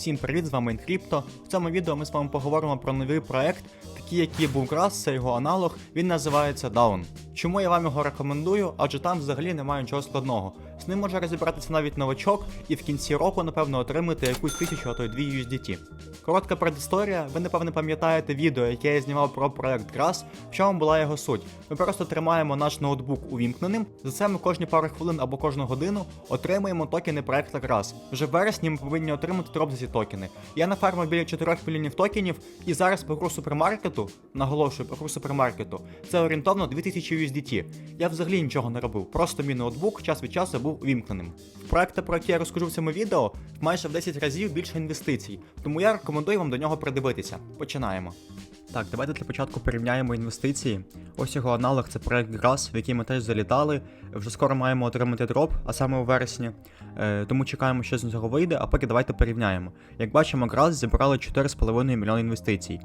Всім привіт, з вами Інкріпто. В цьому відео ми з вами поговоримо про новий проект, такий який був крас, це його аналог, він називається Down. Чому я вам його рекомендую? Адже там взагалі немає нічого складного. З ним може розібратися навіть новачок, і в кінці року, напевно, отримати якусь тисячу, а то й дві USDT. Коротка предісторія, ви напевне пам'ятаєте відео, яке я знімав про проект Grass, в чому була його суть. Ми просто тримаємо наш ноутбук увімкненим, за це ми кожні пару хвилин або кожну годину отримуємо токени проекту Grass. Вже в вересні ми повинні отримати дроп за ці токени. Я нафармив біля 4 мільйонів токенів, і зараз по гру супермаркету, наголошую, по гру супермаркету, це орієнтовно 2000 USDT. Я взагалі нічого не робив, просто мій ноутбук час від часу був увімкненим. В проекти, про які я розкажу в цьому відео, майже в 10 разів більше інвестицій, тому я рекомендую вам до нього придивитися. Починаємо. Так, давайте для початку порівняємо інвестиції. Ось його аналог це проект Grass, в який ми теж залітали. Вже скоро маємо отримати дроп, а саме у вересні. Е, тому чекаємо, що з нього вийде, а поки давайте порівняємо. Як бачимо, Grass зібрали 4,5 мільйони інвестицій.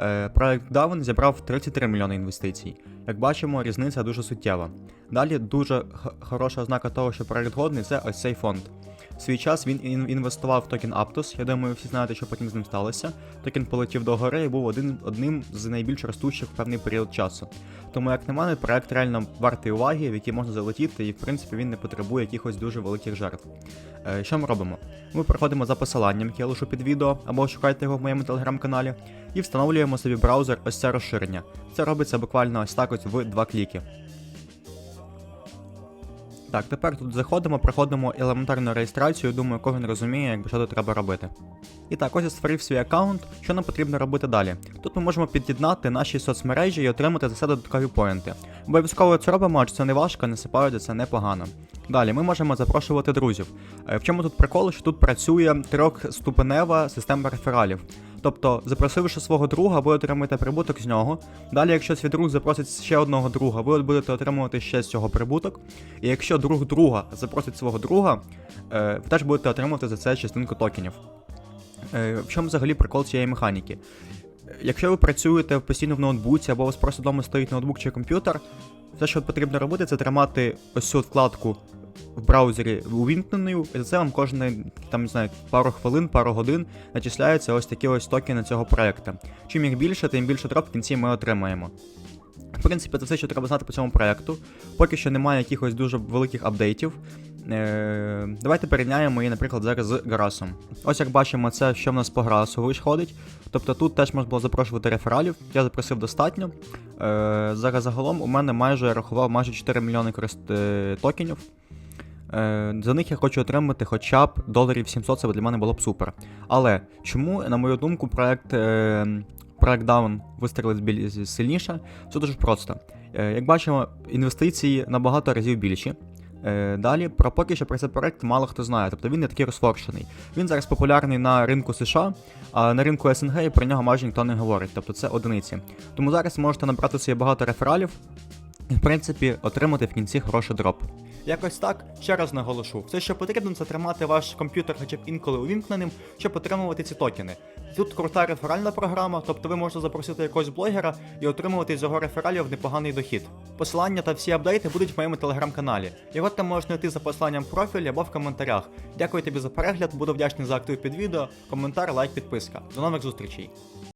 Е, проект Down зібрав 33 мільйони інвестицій. Як бачимо, різниця дуже суттєва. Далі дуже хороша ознака того, що проект годний, це ось цей фонд. Свій час він інвестував в токен Aptos. Я думаю, всі знаєте, що потім з ним сталося. Токен полетів до гори і був один, одним з найбільш ростучих в певний період часу. Тому, як на мене, проект реально вартий уваги, в який можна залетіти, і в принципі він не потребує якихось дуже великих жертв. Е, що ми робимо? Ми переходимо за посиланням, яке я лишу під відео, або шукайте його в моєму телеграм-каналі, і встановлюємо собі браузер ось це розширення. Це робиться буквально ось так ось в два кліки. Так, тепер тут заходимо, проходимо елементарну реєстрацію, думаю, кожен розуміє, якби що тут треба робити. І так, ось я створив свій аккаунт. Що нам потрібно робити далі? Тут ми можемо під'єднати наші соцмережі і отримати за це додаткові поінти. Обов'язково це робимо, адже це не важко, не сипають, це непогано. Далі ми можемо запрошувати друзів. Е, В чому тут прикол, що тут працює трьохступенева система рефералів. Тобто, запросивши свого друга, ви отримаєте прибуток з нього. Далі, якщо свій друг запросить ще одного друга, ви будете отримувати ще з цього прибуток. І якщо друг друга запросить свого друга, е, ви теж будете отримувати за це частинку токенів. Е, В чому взагалі прикол цієї механіки? Якщо ви працюєте постійно в ноутбуці або у вас просто вдома стоїть ноутбук чи комп'ютер, все, що потрібно робити, це тримати ось цю вкладку в браузері увімкненою, і за це вам кожне там не знаю, пару хвилин, пару годин начисляються ось такі ось токени цього проекту. Чим їх більше, тим більше дроп в кінці ми отримаємо. В принципі, це все, що треба знати по цьому проекту. Поки що немає якихось дуже великих апдейтів. Е, давайте порівняємо її, наприклад, зараз з Грасом. Ось як бачимо, це що в нас по Грасу виходить. Тобто тут теж можна було запрошувати рефералів. Я запросив достатньо. Е, зараз загалом у мене майже я рахував майже 4 мільйони е, токенів. Е, за них я хочу отримати хоча б доларів 700, це для мене було б супер. Але чому, на мою думку, проект, е, проект Down вистрілить сильніше? Все дуже просто. Е, як бачимо, інвестиції набагато разів більші. Далі про поки що про цей проект мало хто знає, тобто він не такий розфоршений. Він зараз популярний на ринку США, а на ринку СНГ і про нього майже ніхто не говорить, тобто це одиниці. Тому зараз можете набрати собі багато рефералів і, в принципі, отримати в кінці хороший дроп. Якось так, ще раз наголошу, все, що потрібно, це тримати ваш комп'ютер хоча б інколи увімкненим, щоб отримувати ці токени. Тут крута реферальна програма, тобто ви можете запросити якогось блогера і отримувати з його рефералів непоганий дохід. Посилання та всі апдейти будуть в моєму телеграм-каналі. Його там можна знайти за посиланням в профілі або в коментарях. Дякую тобі за перегляд, буду вдячний за актив під відео, коментар, лайк, підписка. До нових зустрічей.